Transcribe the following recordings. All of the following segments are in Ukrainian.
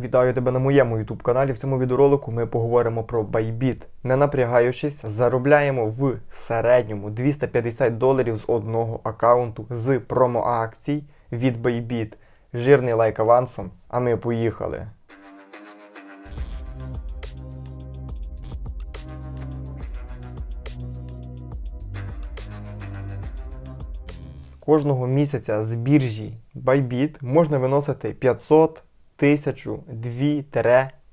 Вітаю тебе на моєму YouTube каналі. В цьому відеоролику ми поговоримо про Bybit. Не напрягаючись, заробляємо в середньому 250 доларів з одного аккаунту з промо-акцій від Bybit. Жирний лайк авансом, а ми поїхали. Кожного місяця з біржі Bybit можна виносити 500, 1000,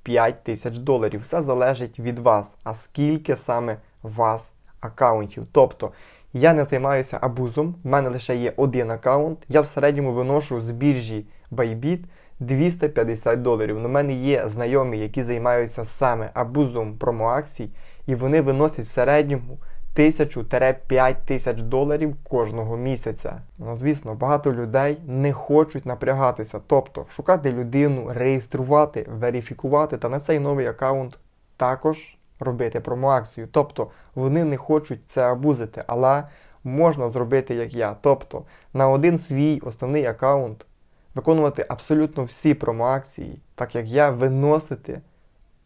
2-5 тисяч доларів. Все залежить від вас, а скільки саме вас аккаунтів. Тобто я не займаюся абузом, в мене лише є один аккаунт. Я в середньому виношу з біржі Bybit 250 доларів. У мене є знайомі, які займаються саме абузом промоакцій, і вони виносять в середньому 1000-5 тисяч доларів кожного місяця. Ну, звісно, багато людей не хочуть напрягатися, тобто шукати людину, реєструвати, верифікувати та на цей новий аккаунт також робити промоакцію. Тобто вони не хочуть це абузити, але можна зробити як я. Тобто на один свій основний аккаунт виконувати абсолютно всі промоакції, так як я виносити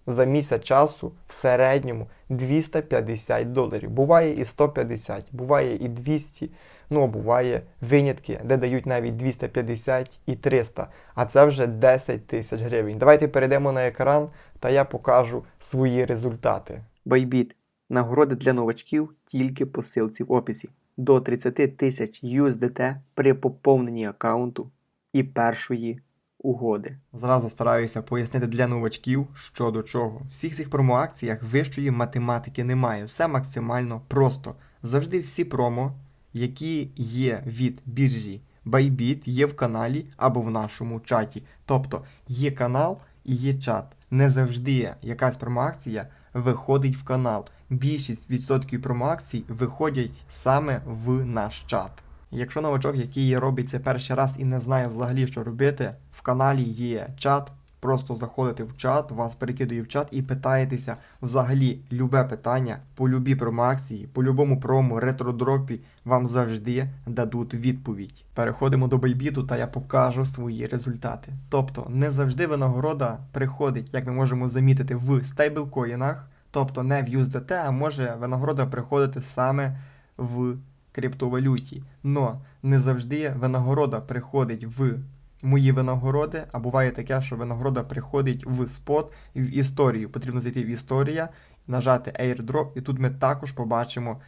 за місяць часу в середньому 250 доларів. Буває і 150, буває і 200, ну а буває винятки, де дають навіть 250 і 300, а це вже 10 тисяч гривень. Давайте перейдемо на екран та я покажу свої результати. Байбіт. Нагороди для новачків тільки по ссылці в описі. До 30 тисяч USDT при поповненні аккаунту і першої угоди. Зразу стараюся пояснити для новачків, що до чого. Всіх цих промоакціях вищої математики немає. Все максимально просто. Завжди всі промо, які є від біржі Bybit, є в каналі або в нашому чаті. Тобто є канал і є чат. Не завжди якась промоакція виходить в канал. Більшість відсотків промоакцій виходять саме в наш чат. Якщо новачок, який робить це перший раз і не знає взагалі, що робити, в каналі є чат. Просто заходите в чат, вас перекидує в чат і питаєтеся взагалі любе питання по любій промоакції, по любому промо, ретродропі вам завжди дадуть відповідь. Переходимо до байбіту та я покажу свої результати. Тобто не завжди винагорода приходить, як ми можемо замітити, в стейблкоїнах, тобто не в USDT, а може винагорода приходити саме в криптовалюті. Но не завжди винагорода приходить в мої винагороди, а буває таке, що винагорода приходить в спот і в історію. Потрібно зайти в історія, нажати airdrop, і тут ми також побачимо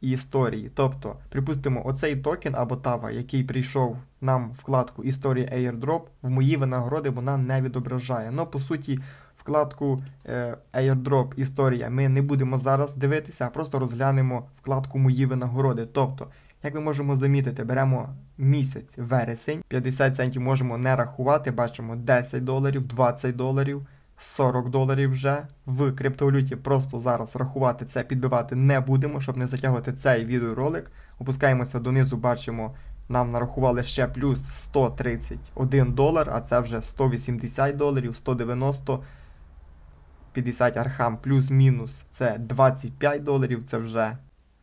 історії. Тобто, припустимо, оцей токен або тава, який прийшов нам вкладку Історія airdrop, в мої винагороди вона не відображає. Ну, по суті, вкладку е, airdrop історія ми не будемо зараз дивитися, а просто розглянемо вкладку Мої винагороди. Тобто, як ми можемо замітити, беремо місяць вересень, 50 центів можемо не рахувати, бачимо 10 доларів, 20 доларів, 40 доларів вже. В криптовалюті просто зараз рахувати це, підбивати не будемо, щоб не затягувати цей відеоролик. Опускаємося донизу, бачимо, нам нарахували ще плюс 131 долар, а це вже 180 доларів, 190 50 архам плюс-мінус це 25 доларів, це вже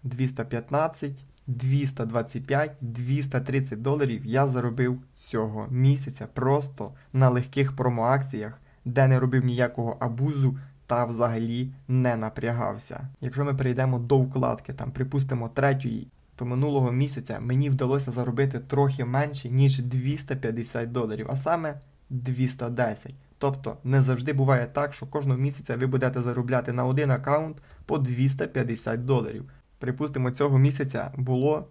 215, 225, 230 доларів я заробив цього місяця просто на легких промоакціях, де не робив ніякого абузу та взагалі не напрягався. Якщо ми перейдемо до вкладки, там припустимо третьої, то минулого місяця мені вдалося заробити трохи менше, ніж 250 доларів, а саме 210. Тобто не завжди буває так, що кожного місяця ви будете заробляти на один аккаунт по 250 доларів. Припустимо, цього місяця було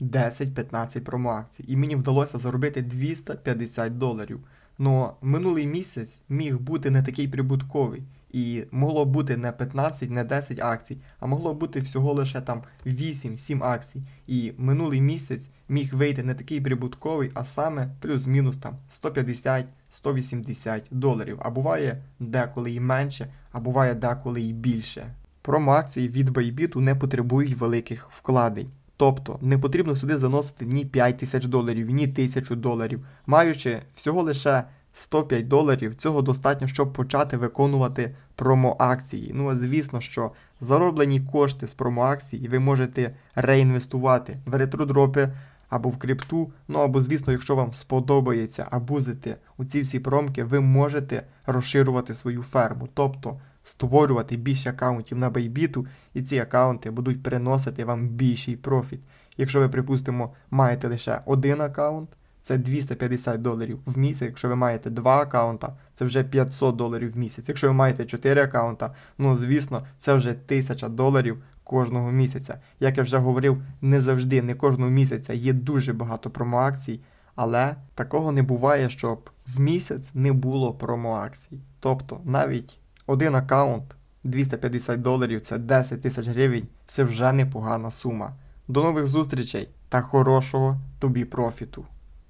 10-15 промоакцій, і мені вдалося заробити 250 доларів. Но минулий місяць міг бути не такий прибутковий, і могло бути не 15, не 10 акцій, а могло бути всього лише там 8-7 акцій. І минулий місяць міг вийти не такий прибутковий, а саме плюс-мінус там 150-180 доларів. А буває деколи і менше, а буває деколи і більше. Промоакції від Bybit не потребують великих вкладень. Тобто не потрібно сюди заносити ні 5 тисяч доларів, ні 1000 доларів. Маючи всього лише 105 доларів, цього достатньо, щоб почати виконувати промоакції. Ну, а звісно, що зароблені кошти з промоакцій ви можете реінвестувати в ретродропи або в крипту. Ну або, звісно, якщо вам сподобається абузити у ці всі промки, ви можете розширювати свою ферму, тобто створювати більше акаунтів на Bybit, і ці акаунти будуть приносити вам більший профіт. Якщо ви, припустимо, маєте лише один акаунт, це 250 доларів в місяць. Якщо ви маєте два акаунта, це вже 500 доларів в місяць. Якщо ви маєте 4 акаунта, ну звісно, це вже 1000 доларів кожного місяця. Як я вже говорив, не завжди, не кожного місяця є дуже багато промоакцій, але такого не буває, щоб в місяць не було промоакцій. Тобто навіть один акаунт 250 доларів це 10 тисяч гривень, це вже непогана сума. До нових зустрічей та хорошого тобі профіту!